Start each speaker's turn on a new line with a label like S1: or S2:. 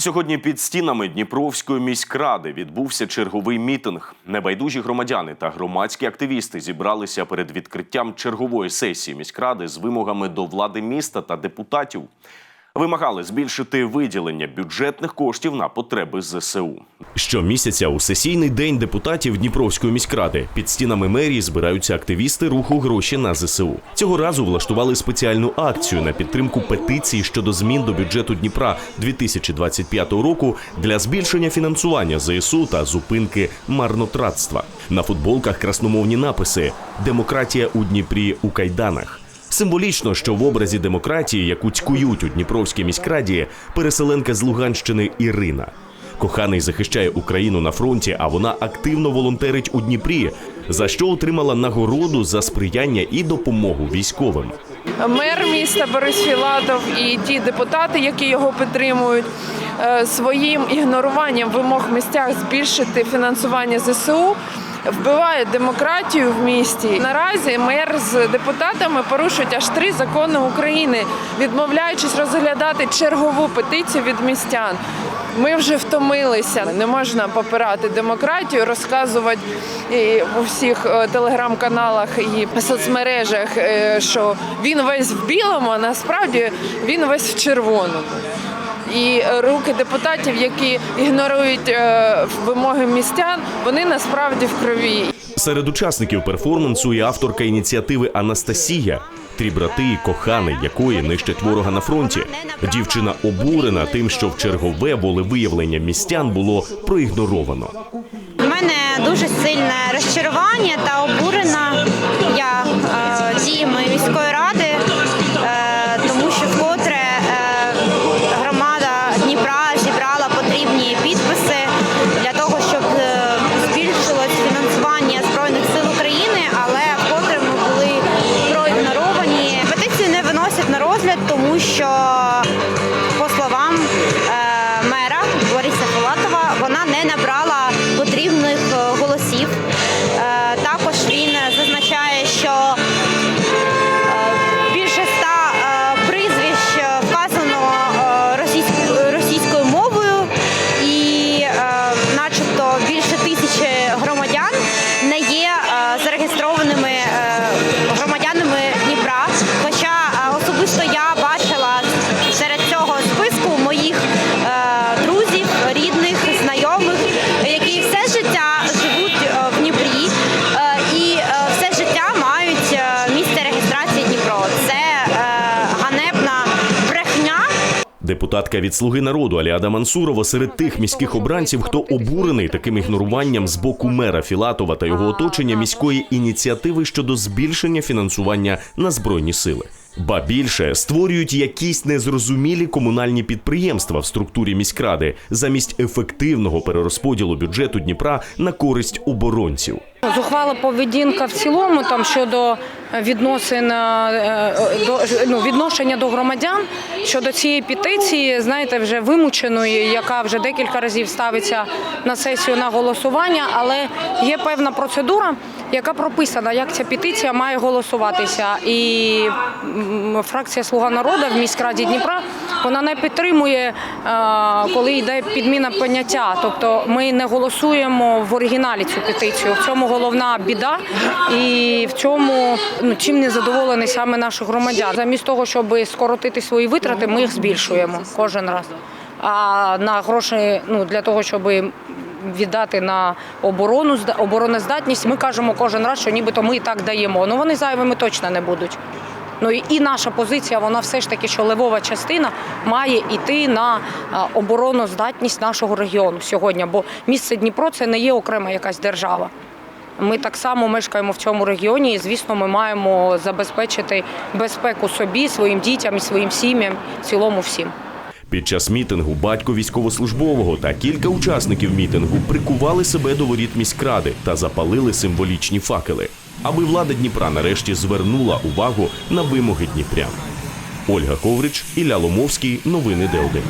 S1: Сьогодні під стінами Дніпровської міськради відбувся черговий мітинг. Небайдужі громадяни та громадські активісти зібралися перед відкриттям чергової сесії міськради з вимогами до влади міста та депутатів. Вимагали збільшити виділення бюджетних коштів на потреби ЗСУ. Щомісяця у сесійний день депутатів Дніпровської міськради під стінами мерії збираються активісти руху гроші на ЗСУ. Цього разу влаштували спеціальну акцію на підтримку петиції щодо змін до бюджету Дніпра 2025 року для збільшення фінансування ЗСУ та зупинки марнотратства. На футболках красномовні написи Демократія у Дніпрі у кайданах. Символічно, що в образі демократії, яку цькують у Дніпровській міськраді, переселенка з Луганщини Ірина. Коханий захищає Україну на фронті, а вона активно волонтерить у Дніпрі, за що отримала нагороду за сприяння і допомогу військовим.
S2: Мер міста Борис Філатов і ті депутати, які його підтримують, е, своїм ігноруванням вимог місцях збільшити фінансування ЗСУ. Вбивають демократію в місті. Наразі мер з депутатами порушують аж три закони України, відмовляючись розглядати чергову петицію від містян. Ми вже втомилися. Не можна попирати демократію, розказувати у всіх е, телеграм-каналах і соцмережах, е, що він весь в білому, а насправді він весь в червоному. І е, руки депутатів, які ігнорують е, вимоги містян, вони насправді в крові.
S1: Серед учасників перформансу і авторка ініціативи Анастасія. Трі брати і коханий, якої нищать ворога на фронті. Дівчина обурена тим, що в чергове волевиявлення містян було проігноровано.
S3: У мене дуже сильне розчарування та обурена я е, діями міської ради,
S1: Депутатка від Слуги народу Аліада Мансурова серед тих міських обранців, хто обурений таким ігноруванням з боку мера Філатова та його оточення міської ініціативи щодо збільшення фінансування на збройні сили. Ба більше створюють якісь незрозумілі комунальні підприємства в структурі міськради замість ефективного перерозподілу бюджету Дніпра на користь оборонців.
S4: Зухвала поведінка в цілому там щодо відносин е, до ну, відношення до громадян щодо цієї петиції, знаєте, вже вимученої, яка вже декілька разів ставиться на сесію на голосування, але є певна процедура, яка прописана, як ця петиція має голосуватися. І фракція Слуга народу в міськраді Дніпра вона не підтримує, е, коли йде підміна поняття. Тобто ми не голосуємо в оригіналі цю петицію. В цьому головна біда, і в цьому ну чим не задоволені саме наші громадяни. Замість того, щоб скоротити свої витрати, ми їх збільшуємо кожен раз. А на гроші ну для того, щоб віддати на оборону обороноздатність, ми кажемо кожен раз, що нібито ми і так даємо. Ну вони зайвими точно не будуть. Ну і наша позиція, вона все ж таки, що левова частина має йти на обороноздатність нашого регіону сьогодні. Бо місце Дніпро це не є окрема якась держава. Ми так само мешкаємо в цьому регіоні, і звісно, ми маємо забезпечити безпеку собі, своїм дітям і своїм сім'ям, цілому всім.
S1: Під час мітингу батько військовослужбового та кілька учасників мітингу прикували себе до воріт міськради та запалили символічні факели, аби влада Дніпра нарешті звернула увагу на вимоги дніпрян. Ольга Коврич, Ілля Ломовський. Новини ДЛД.